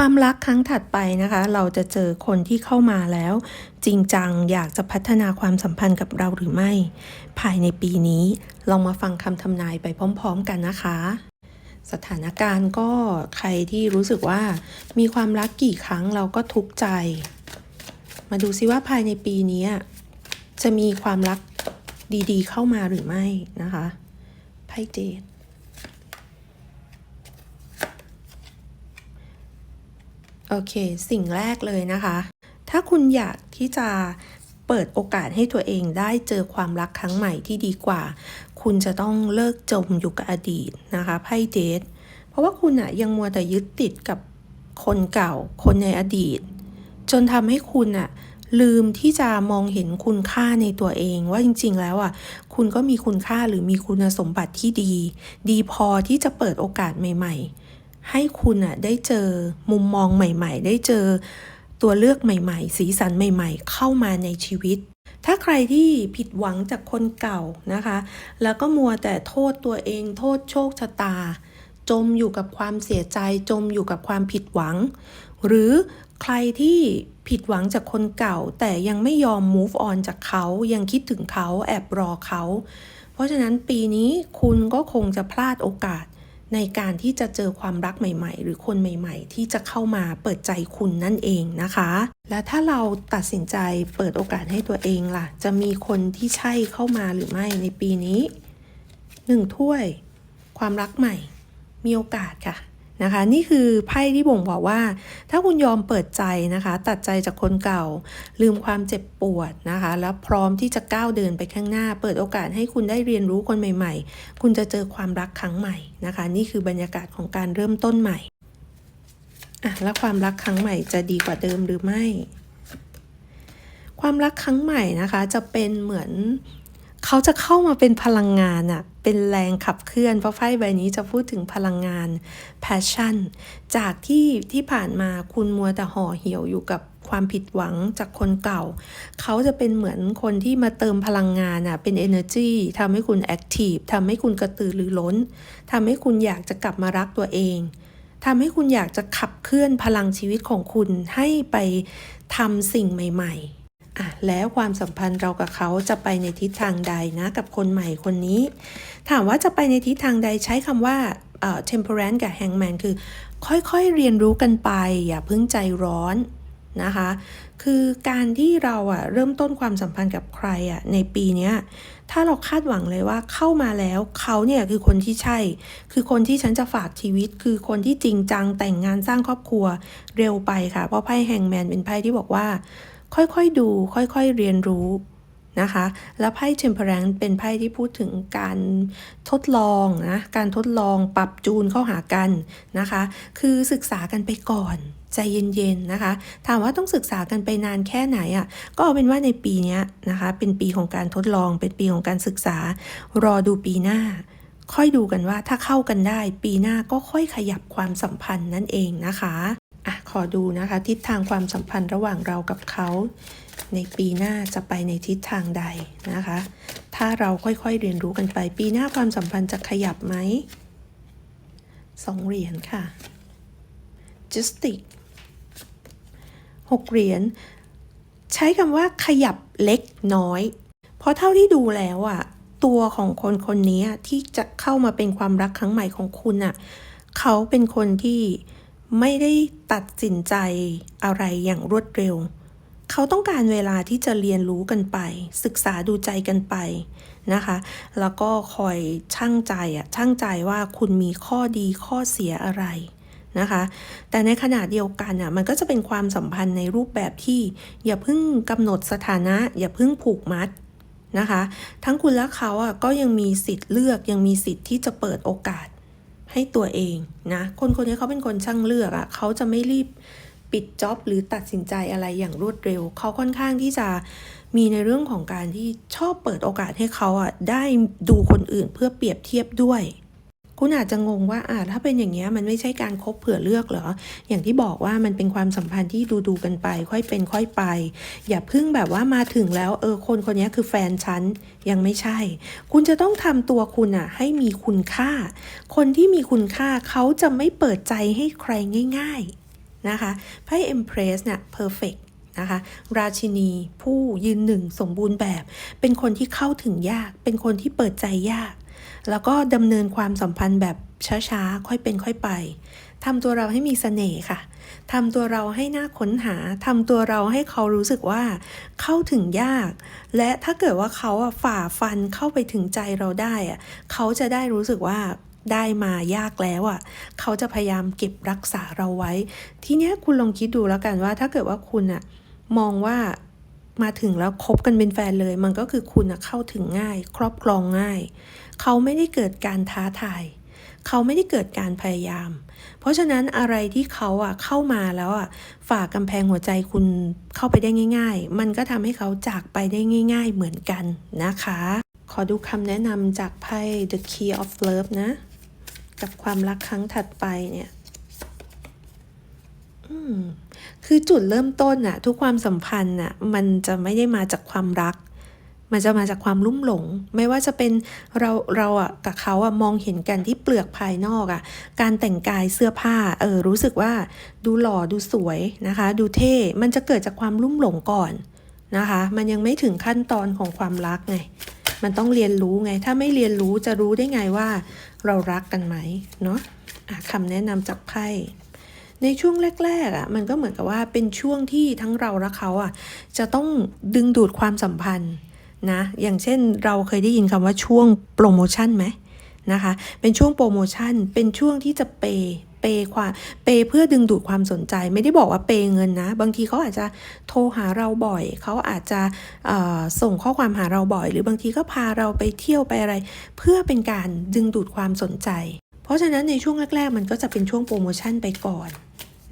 ความรักครั้งถัดไปนะคะ เราจะเจอคนที่เข้ามาแล้ว จริงจังอยากจะพัฒนาความสัมพันธ์กับเราหรือไม่ ภายในปีนี้ลองมาฟังคำทำนายไปพร้อม ๆ กันนะคะ สถานการณ์ก็ใครที่รู้สึกว่ามีความรักกี่ครั้งเราก็ทุกข์ใจ มาดูซิว่าภายในปีนี้จะมีความรักดีๆ เข้ามาหรือไม่นะคะไพ่เจด โอเค สิ่งแรกเลยนะคะ ถ้าคุณอยากที่จะเปิดโอกาสให้ตัวเองได้เจอความรักครั้งใหม่ที่ดีกว่า คุณจะต้องเลิกจมอยู่กับอดีตนะคะไพ่เดทเพราะว่าคุณอะยังมัวแต่ยึดติดกับคนเก่า คนในอดีต จนทำให้คุณอะลืมที่จะมองเห็นคุณค่าในตัวเองว่าจริง ๆ แล้วอะคุณก็มีคุณค่าหรือมีคุณสมบัติที่ดี ดีพอที่จะเปิดโอกาสใหม่ ๆ ให้คุณอะได้เจอมุมมองใหม่ ๆ ได้เจอตัวเลือกใหม่ ๆ สีสันใหม่ ๆ เข้ามาในชีวิต ถ้าใครที่ผิดหวังจากคนเก่านะคะ แล้วก็มัวแต่โทษตัวเอง โทษโชคชะตา จมอยู่กับความเสียใจ จมอยู่กับความผิดหวัง หรือใครที่ผิดหวังจากคนเก่า แต่ยังไม่ยอม move on จากเขา ยังคิดถึงเขา แอบรอเขา เพราะฉะนั้นปีนี้คุณก็คงจะพลาดโอกาส ในการที่จะเจอความรักใหม่ ๆ หรือคนใหม่ ๆ ที่จะเข้ามาเปิดใจคุณนั่นเองนะคะ และถ้าเราตัดสินใจเปิดโอกาสให้ตัวเองล่ะ จะมีคนที่ใช่เข้ามาหรือไม่ในปีนี้หนึ่งถ้วย ความรักใหม่ มีโอกาสค่ะ นะคะ นี่คือไพ่ที่บ่งบอกว่า ถ้าคุณยอมเปิดใจนะคะ ตัดใจจากคนเก่า ลืมความเจ็บปวดนะคะ แล้วพร้อมที่จะก้าวเดินไปข้างหน้า เปิดโอกาสให้คุณได้เรียนรู้คนใหม่ ๆ คุณจะเจอความรักครั้งใหม่นะคะ นี่คือบรรยากาศของการเริ่มต้นใหม่อะแล้วความรักครั้งใหม่จะดีกว่าเดิมหรือไม่ ความรักครั้งใหม่นะคะ จะเป็นเหมือน เขาจะเข้ามาเป็นพลังงานอะเป็นแรงขับเคลื่อน เพราะไพ่ใบนี้จะพูดถึงพลังงาน passion จากที่ที่ผ่านมาคุณมัวแต่ห่อเหี่ยวอยู่กับความผิดหวังจากคนเก่า เขาจะเป็นเหมือนคนที่มาเติมพลังงานอะเป็น energy ทำให้คุณ active ทำให้คุณกระตือรือร้น ทำให้คุณอยากจะกลับมารักตัวเอง ทำให้คุณอยากจะขับเคลื่อนพลังชีวิตของคุณให้ไปทำสิ่งใหม่ ๆ อะแล้วความสัมพันธ์เรากับเขาจะไปในทิศทางใดนะกับคนใหม่คนนี้ ถามว่าจะไปในทิศทางใดใช้คำว่าเอ่อ temperance กับ hangman คือ ค่อยๆเรียนรู้กันไป อย่าเพิ่งใจร้อนนะคะ คือการที่เราอะเริ่มต้นความสัมพันธ์กับใครอะในปีนี้ถ้าเราคาดหวังเลยว่าเข้ามาแล้วเขาเนี่ยคือคนที่ใช่ คือคนที่ฉันจะฝากชีวิต คือคนที่จริงจังแต่งงานสร้างครอบครัวเร็วไปค่ะ เพราะไพ่แฮงแมนเป็นไพ่ที่บอกว่า ค่อยๆดู ค่อยๆเรียนรู้นะคะ แล้วไพ่ Temperance เป็นไพ่ที่พูดถึงการทดลองนะ การทดลองปรับจูนเข้าหากันนะคะ คือศึกษากันไปก่อนใจเย็นๆนะคะ ถามว่าต้องศึกษากันไปนานแค่ไหนอะ่ะ ก็เอาเป็นว่าในปีนี้นะคะ เป็นปีของการทดลอง เป็นปีของการศึกษา รอดูปีหน้า ค่อยดูกันว่าถ้าเข้ากันได้ ปีหน้าก็ค่อยขยับความสัมพันธ์นั่นเองนะคะ อะขอดูนะคะ ทิศทางความสัมพันธ์ระหว่างเรากับเขา ในปีหน้าจะไปในทิศทางใดนะคะ ถ้าเราค่อยๆเรียนรู้กันไป ปีหน้าความสัมพันธ์จะขยับไหมสองเหรียญค่ะ justice หกเหรียญใช้คำว่าขยับเล็กน้อย เพราะเท่าที่ดูแล้วอะตัวของคนคนนี้ที่จะเข้ามาเป็นความรักครั้งใหม่ของคุณอะเขาเป็นคนที่ ไม่ได้ตัดสินใจอะไรอย่างรวดเร็ว เขาต้องการเวลาที่จะเรียนรู้กันไป ศึกษาดูใจกันไปนะคะ แล้วก็คอยช่างใจอะช่างใจว่าคุณมีข้อดีข้อเสียอะไรนะคะ แต่ในขณะเดียวกันอะมันก็จะเป็นความสัมพันธ์ในรูปแบบที่ อย่าเพิ่งกำหนดสถานะ อย่าเพิ่งผูกมัดนะคะ ทั้งคุณและเขาอะก็ยังมีสิทธิ์เลือกยังมีสิทธิ์ที่จะเปิดโอกาส ให้ตัวเองนะ คนคนนี้เขาเป็นคนช่างเลือกอะ่ะเขาจะไม่รีบปิดจ็อบหรือตัดสินใจอะไรอย่างรวดเร็ว เขาค่อนข้างที่จะมีในเรื่องของการที่ชอบเปิดโอกาสให้เขาอะได้ดูคนอื่นเพื่อเปรียบเทียบด้วย คุณอาจจะงงว่าอ่าถ้าเป็นอย่างเงี้ยมันไม่ใช่การคบเผื่อเลือกเหรอ อย่างที่บอกว่ามันเป็นความสัมพันธ์ที่ดูดูกันไป ค่อยเป็นค่อยไป อย่าพึ่งแบบว่ามาถึงแล้วเออคนคนนี้คือแฟนฉันยังไม่ใช่ คุณจะต้องทำตัวคุณอะให้มีคุณค่า คนที่มีคุณค่าเขาจะไม่เปิดใจให้ใครง่ายๆนะคะไพ่ Empress เนี่ย perfect นะคะราชินีผู้ยืนหนึ่งสมบูรณ์แบบ เป็นคนที่เข้าถึงยาก เป็นคนที่เปิดใจยาก แล้วก็ดำเนินความสัมพันธ์แบบช้าๆ ค่อยเป็นค่อยไปทำตัวเราให้มีเสน่ห์ค่ะทำตัวเราให้น่าค้นหาทำตัวเราให้เขารู้สึกว่าเข้าถึงยาก และถ้าเกิดว่าเขาอะฝ่าฟันเข้าไปถึงใจเราได้อะเขาจะได้รู้สึกว่าได้มายากแล้วอะเขาจะพยายามเก็บรักษาเราไว้ ทีเนี้ยคุณลองคิดดูแล้วกันว่า ถ้าเกิดว่าคุณอะมองว่า มาถึงแล้วคบกันเป็นแฟนเลย มันก็คือคุณเข้าถึงง่าย ครอบครองง่าย เขาไม่ได้เกิดการท้าทาย เขาไม่ได้เกิดการพยายาม เพราะฉะนั้นอะไรที่เขาอะเข้ามาแล้วอะฝ่ากำแพงหัวใจคุณเข้าไปได้ง่าย ๆ มันก็ทำให้เขาจากไปได้ง่าย ๆ เหมือนกันนะคะ ขอดูคำแนะนำจากไพ่ The Key of Love นะ กับความรักครั้งถัดไปเนี่ย คือจุดเริ่มต้นอะทุกความสัมพันธ์อะมันจะไม่ได้มาจากความรัก มันจะมาจากความลุ่มหลง ไม่ว่าจะเป็นเราเราอะกับเขาอะมองเห็นกันที่เปลือกภายนอกอะการแต่งกายเสื้อผ้า เออรู้สึกว่าดูหล่อดูสวยนะคะ ดูเท่ มันจะเกิดจากความลุ่มหลงก่อนนะคะ มันยังไม่ถึงขั้นตอนของความรักไง มันต้องเรียนรู้ไง ถ้าไม่เรียนรู้จะรู้ได้ไงว่า เรารักกันไหมเนาะะคำแนะนำจากไพ่ ในช่วงแรกๆอะมันก็เหมือนกับว่าเป็นช่วงที่ทั้งเราและเขาอะจะต้องดึงดูดความสัมพันธ์นะอย่างเช่นเราเคยได้ยินคำว่าช่วงโปรโมชั่นไหมนะคะเป็นช่วงโปรโมชั่นเป็นช่วงที่จะเปเปความเปเพื่อดึงดูดความสนใจ ไม่ได้บอกว่าเปเงินนะ บางทีเขาอาจจะโทรหาเราบ่อย เขาอาจจะส่งข้อความหาเราบ่อย หรือบางทีก็พาเราไปเที่ยวไปอะไร เพื่อเป็นการดึงดูดความสนใจ เพราะฉะนั้นในช่วงแรก ๆ มันก็จะเป็นช่วงโปรโมชั่นไปก่อน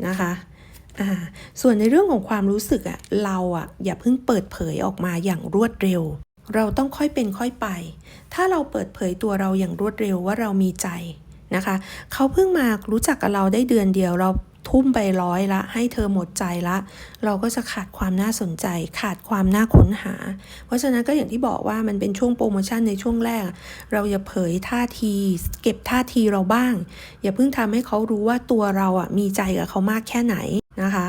นะคะอ่าส่วนในเรื่องของความรู้สึกอะเราอะอย่าเพิ่งเปิดเผยออกมาอย่างรวดเร็ว เราต้องค่อยเป็นค่อยไป ถ้าเราเปิดเผยตัวเราอย่างรวดเร็วว่าเรามีใจนะคะ เขาเพิ่งมารู้จักกับเราได้เดือนเดียวเรา ทุ่มไปร้อยละ ให้เธอหมดใจละ เราก็จะขาดความน่าสนใจ ขาดความน่าค้นหา เพราะฉะนั้นก็อย่างที่บอกว่ามันเป็นช่วงโปรโมชั่นในช่วงแรก เราอย่าเผยท่าที เก็บท่าทีเราบ้าง อย่าเพิ่งทำให้เขารู้ว่าตัวเราอะมีใจกับเขามากแค่ไหนนะคะ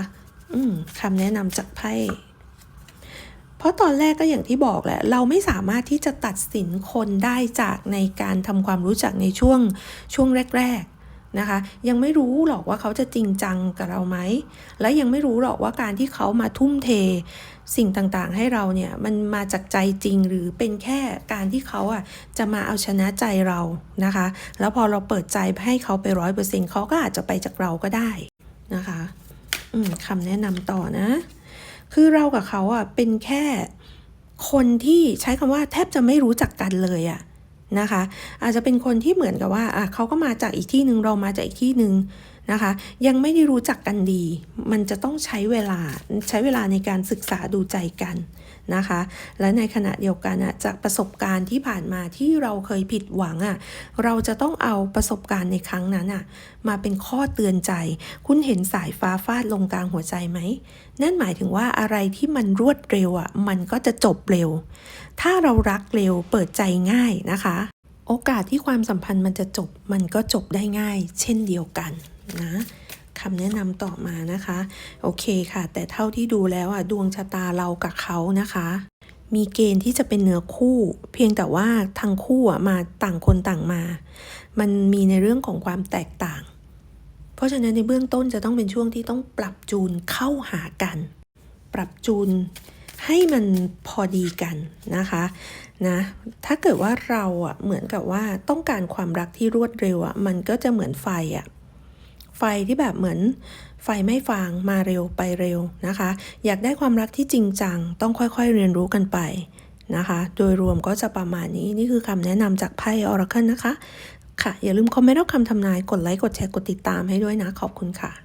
อืมคำแนะนำจากไพ่เพราะตอนแรกก็อย่างที่บอกแหละ เราไม่สามารถที่จะตัดสินคนได้จากในการทำความรู้จักในช่วงช่วงแรก ๆ นะคะ ยังไม่รู้หรอกว่าเขาจะจริงจังกับเราไหม และยังไม่รู้หรอกว่าการที่เขามาทุ่มเทสิ่งต่างๆ ให้เราเนี่ยมันมาจากใจจริงหรือเป็นแค่การที่เขาอะจะมาเอาชนะใจเรานะคะ แล้วพอเราเปิดใจให้เขาไปร้อยเปอร์เซ็นต์เขาก็อาจจะไปจากเราก็ได้นะคะคำแนะนำต่อนะ คือเรากับเขาอะเป็นแค่คนที่ใช้คำว่าแทบจะไม่รู้จักกันเลยอะ นะคะ อาจจะเป็นคนที่เหมือนกับว่าเขาก็มาจากอีกที่หนึ่งเรามาจากอีกที่หนึ่ง นะคะ ยังไม่ได้รู้จักกันดี มันจะต้องใช้เวลาใช้เวลาในการศึกษาดูใจกันนะคะ และในขณะเดียวกันอะจากประสบการณ์ที่ผ่านมาที่เราเคยผิดหวังอะเราจะต้องเอาประสบการณ์ในครั้งนั้นอะมาเป็นข้อเตือนใจ คุณเห็นสายฟ้าฟาดลงกลางหัวใจไหมนั่นหมายถึงว่าอะไรที่มันรวดเร็วอะมันก็จะจบเร็ว ถ้าเรารักเร็วเปิดใจง่ายนะคะ โอกาสที่ความสัมพันธ์มันจะจบมันก็จบได้ง่าย เช่นเดียวกันนะคำแนะนำต่อมานะคะ โอเคค่ะ แต่เท่าที่ดูแล้วอะดวงชะตาเรากับเขานะคะ มีเกณฑ์ที่จะเป็นเนื้อคู่ เพียงแต่ว่าทั้งคู่อะมาต่างคนต่างมา มันมีในเรื่องของความแตกต่าง เพราะฉะนั้นในเบื้องต้นจะต้องเป็นช่วงที่ต้องปรับจูนเข้าหากัน ปรับจูน ให้มันพอดีกันนะคะนะถ้าเกิดว่าเราอะเหมือนกับว่าต้องการความรักที่รวดเร็วอะมันก็จะเหมือนไฟอะไฟที่แบบเหมือนไฟไม่ฟางมาเร็วไปเร็วนะคะ อยากได้ความรักที่จริงจัง ต้องค่อยๆเรียนรู้กันไปนะคะ โดยรวมก็จะประมาณนี้นี่คือคำแนะนำจากไพ่ออร์เคิลนะคะ ค่ะ อย่าลืมคอมเมนต์รับคำทำนายกดไลค์กดแชร์กดติดตามให้ด้วยนะ ขอบคุณค่ะ